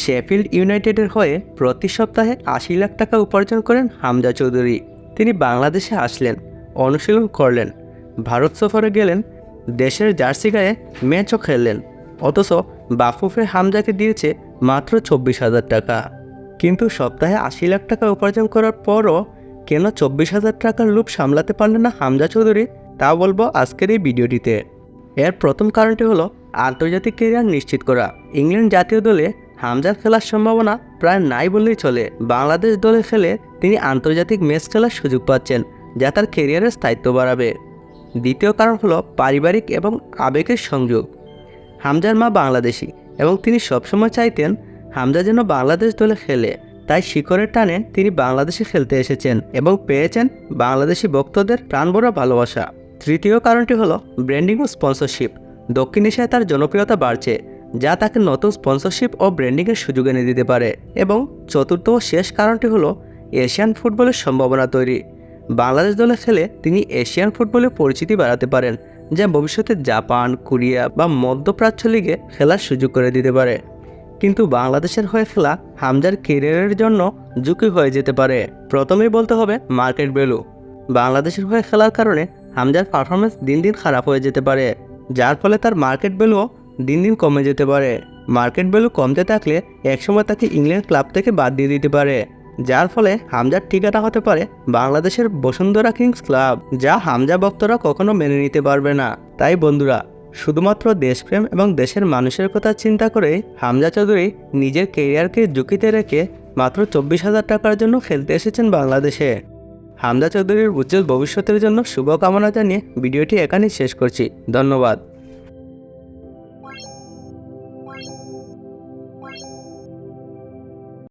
Sheffield ইউনাইটেডের হয়ে প্রতি সপ্তাহে আশি লাখ টাকা উপার্জন করেন হামজা চৌধুরী। তিনি বাংলাদেশে আসলেন, অনুশীলন করলেন, ভারত সফরে গেলেন, দেশের জার্সি গায়ে ম্যাচও খেললেন, অথচ বাফুফে হামজাকে দিয়েছে মাত্র চব্বিশ হাজার টাকা। কিন্তু সপ্তাহে আশি লাখ টাকা উপার্জন করার পরও কেন চব্বিশ হাজার টাকার লুপ সামলাতে পারলেন না হামজা চৌধুরী, তা বলব আজকের এই ভিডিওটিতে। এর প্রথম কারণটি হলো, আন্তর্জাতিক ক্যারিয়ার নিশ্চিত করা। ইংল্যান্ড জাতীয় দলে হামজার খেলার সম্ভাবনা প্রায় নাই বললেই চলে। বাংলাদেশ দলে খেলে তিনি আন্তর্জাতিক ম্যাচ খেলার সুযোগ পাচ্ছেন, যা তার ক্যারিয়ারের স্থায়িত্ব বাড়াবে। দ্বিতীয় কারণ হলো পারিবারিক এবং আবেগের সংযোগ। হামজার মা বাংলাদেশি এবং তিনি সবসময় চাইতেন হামজা যেন বাংলাদেশ দলে খেলে। তাই শিকড়ের টানে তিনি বাংলাদেশে খেলতে এসেছেন এবং পেয়েছেন বাংলাদেশি ভক্তদের প্রাণভরা ভালোবাসা। তৃতীয় কারণটি হলো ব্র্যান্ডিং ও স্পন্সরশিপ। দক্ষিণ এশিয়ায় তার জনপ্রিয়তা বাড়ছে। যা তাকে নতুন স্পন্সরশিপ ও ব্র্যান্ডিংয়ের সুযোগ এনে দিতে পারে। এবং চতুর্থ ও শেষ কারণটি হলো এশিয়ান ফুটবলের সম্ভাবনা তৈরি। বাংলাদেশ দলে খেলে তিনি এশিয়ান ফুটবলে পরিচিতি বাড়াতে পারেন, যা ভবিষ্যতে জাপান, কোরিয়া বা মধ্যপ্রাচ্য লিগে খেলার সুযোগ করে দিতে পারে। কিন্তু বাংলাদেশের হয়ে খেলা হামজার কেরিয়ারের জন্য ঝুঁকি হয়ে যেতে পারে। প্রথমেই বলতে হবে মার্কেট ভ্যালু বাংলাদেশের হয়ে খেলার কারণে হামজার পারফরমেন্স দিন দিন খারাপ হয়ে যেতে পারে, যার ফলে তার মার্কেট ভ্যালুও দিন দিন কমে যেতে পারে। মার্কেট ভ্যালু কমতে থাকলে একসময় তাকে ইংল্যান্ড ক্লাব থেকে বাদ দিয়ে দিতে পারে, যার ফলে হামজার ঠিকানা হতে পারে বাংলাদেশের বসুন্ধরা কিংস ক্লাব, যা হামজা ভক্তরা কখনো মেনে নিতে পারবে না। তাই বন্ধুরা, শুধুমাত্র দেশপ্রেম এবং দেশের মানুষের কথা চিন্তা করে হামজা চৌধুরী নিজের কেরিয়ারকে ঝুঁকিতে রেখে মাত্র চব্বিশ হাজার টাকার জন্য খেলতে এসেছেন বাংলাদেশে। হামজা চৌধুরীর উজ্জ্বল ভবিষ্যতের জন্য শুভকামনা জানিয়ে ভিডিওটি এখানেই শেষ করছি। ধন্যবাদ। Thank